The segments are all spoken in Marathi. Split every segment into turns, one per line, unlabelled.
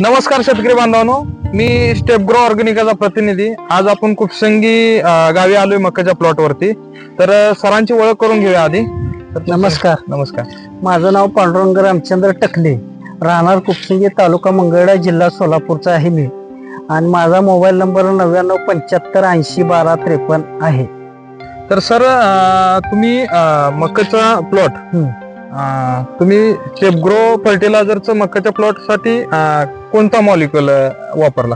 नमस्कार शेतकरी बांधवांनो. मी स्टेप ग्रो ऑर्गॅनिकाचा प्रतिनिधी. आज आपण कुपसंगी गावी आलोय मकाच्या प्लॉट वरती. तर सरांची ओळख करून घेऊया आधी.
नमस्कार.
नमस्कार.
माझं नाव पांडुरंग रामचंद्र टकले. राहणार कुपसिंगी तालुका मंगळा जिल्हा सोलापूरचा आहे मी. आणि माझा मोबाईल नंबर नव्याण्णव पंच्याहत्तर ऐंशी बारा त्रेपन्न आहे.
तर सर तुम्ही अं, मकाचा प्लॉट. तुम्ही स्टेप ग्रो फर्टिलायझरचं मकाच्या प्लॉटसाठी अं, कोणता मॉलिक्युल वापरला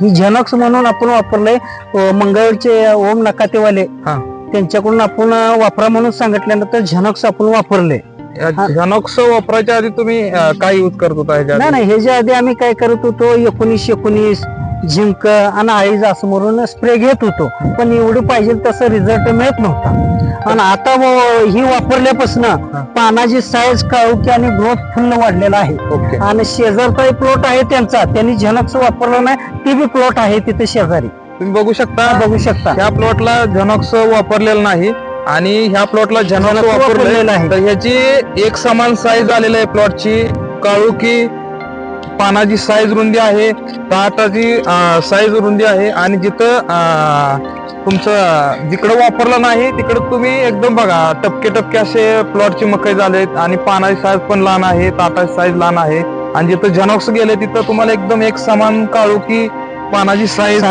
ही झेनॉक्स म्हणून आपण वापरलंय अं, मंगळचे ओम नकातेवाले
हा.
त्यांच्याकडून आपण वापरा म्हणून सांगितल्यानंतर झेनॉक्स आपण वापरले हा.
झनॉक्स वापरायच्या आधी तुम्ही काय यूज करत होता
नाही? नाही ह्याच्या आधी आम्ही काय करत होतो एकोणीस एकोणीस झिंक आणि म्हणून स्प्रे घेत होतो. पण एवढं पाहिजे तसं रिझल्ट मिळत नव्हता. आणि आता ही वापरल्यापासून पानाची साईज काळुकी आणि ग्रोथ फुल्ल वाढलेला आहे. आणि शेजारचा प्लॉट आहे त्यांचा. त्यांनी झनक्स वापरलं नाही ते बी प्लॉट आहे तिथे शेजारी.
तुम्ही बघू शकता.
बघू शकता.
ह्या प्लॉटला झनॉक्स वापरलेलं नाही आणि ह्या प्लॉटला झनॉक्स वापरलेलं आहे.
आहे.
तर ह्याची एक समान साईज आलेली आहे प्लॉटची काळुकी पानाची साईज रुंदी आहे. ताटाची साईज रुंदी आहे. आणि जिथं तुमचं जिकडं वापरलं नाही तिकडं तुम्ही एकदम बघा टपके टपके असे प्लॉटची मकई झालेत. आणि पानाची साईज पण लहान आहे ताटाची साईज लहान आहे. आणि जिथं झनॉक्स गेले तिथं तुम्हाला एकदम एक समान काळुकी पानाची साईज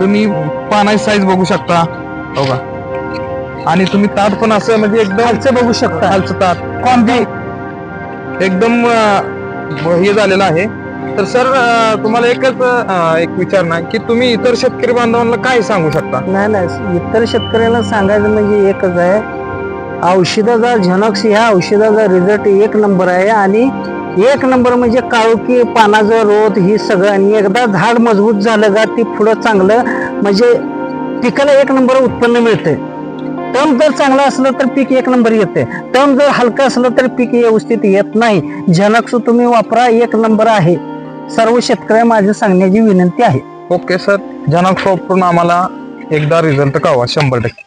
तुम्ही पानाची साईज बघू शकता. हो का? आणि तुम्ही ताट पण असं म्हणजे एकदम
बघू शकता.
ताट. एकदम हे झालेलं आहे. तर सर तुम्हाला एकच एक विचारणा की तुम्ही इतर शेतकरी बांधवांना काय सांगू शकता?
नाही नाही इतर शेतकऱ्याला सांगायचं म्हणजे एकच आहे. औषधाचा झनक्स ह्या औषधाचा रिझल्ट एक नंबर आहे आणि एक नंबर म्हणजे काळुकी पानाचं रोध ही सगळं. आणि एकदा झाड मजबूत झालं का ती पुढं चांगलं म्हणजे पिकाला एक नंबर उत्पन्न मिळते. टम जर चांगलं असलं तर पीक एक नंबर येते. टम जर हलकं असलं तर पीक व्यवस्थित येत नाही. झनक्स तुम्ही वापरा एक नंबर आहे. सर्व शेतकऱ्या माझी सांगण्याची विनंती आहे.
ओके सर जनक वापरून आम्हाला एकदा रिझल्ट कळवा शंभर टक्के.